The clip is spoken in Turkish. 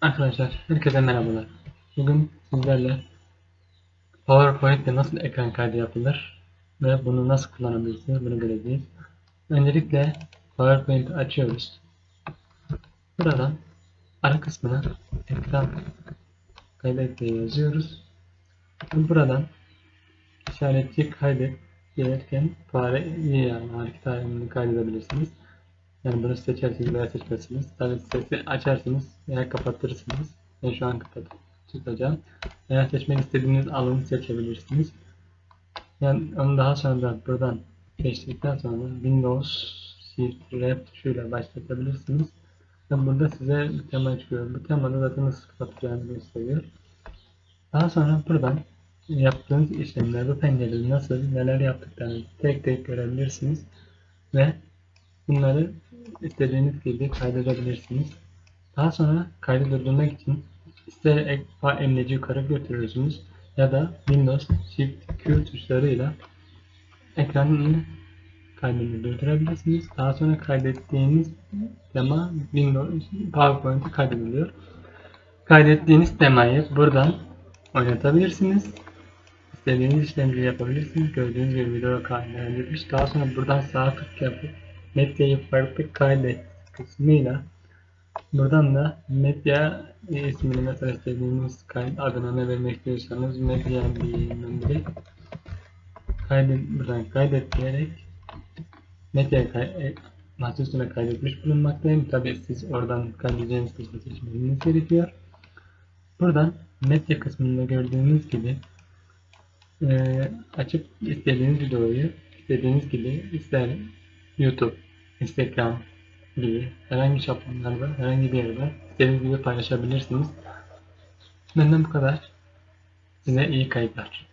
Arkadaşlar herkese merhabalar. Bugün sizlerle PowerPoint'te nasıl ekran kaydı yapılır ve bunu nasıl kullanabilirsiniz bunu göreceğiz. Öncelikle PowerPoint'i açıyoruz. Buradan ara kısmına ekran kaydet diye yazıyoruz. Ve buradan işaretçi kaydet diyerken fare yani hareket kaydedebilirsiniz. Yani bunu seçersiniz veya seçmezsiniz. Tabii sesi açarsınız veya kapatırsınız. Ben şu an kapatıp tutacağım. Veya seçmek istediğiniz alanı seçebilirsiniz. Yani onu daha sonra da buradan seçtikten sonra Windows Shift Rep tuşuyla başlatabilirsiniz. Ve burada size bir tema çıkıyor. Bu temada zaten nasıl kapatacağınızı gösteriyor. Daha sonra buradan yaptığınız işlemler bu pencerede nasıl neler yaptıklarını tek tek görebilirsiniz. Ve bunları istediğiniz gibi kaydedebilirsiniz. Daha sonra kaydı durdurmak için ister emleci yukarı götürürsünüz ya da Windows Shift Q tuşlarıyla ekranın kaydını durdurabilirsiniz. Daha sonra kaydettiğiniz tema Windows PowerPoint'e kaydediliyor. Kaydettiğiniz temayı buradan oynatabilirsiniz. İstediğiniz işlemci yapabilirsiniz. Gördüğünüz gibi video kaydedilmiş. Daha sonra buradan sağ tık yapıp medyayı farklı kaydet kısmıyla buradan da medya ismini mesela istediğiniz kayıt adına ne vermek istiyorsanız medya direkt kaydet buradan kaydet diyerek medya kay masa üstüne kaydetmiş bulunmaktayım. Tabi siz oradan kaydedeceğiniz kısmı seçmeniz gerekiyor. Buradan medya kısmında gördüğünüz gibi e, açıp istediğiniz videoyu istediğiniz gibi ister YouTube, Instagram gibi herhangi şablonlarda, herhangi bir yerde istediğiniz gibi paylaşabilirsiniz. Benden bu kadar. Size iyi kayıtlar.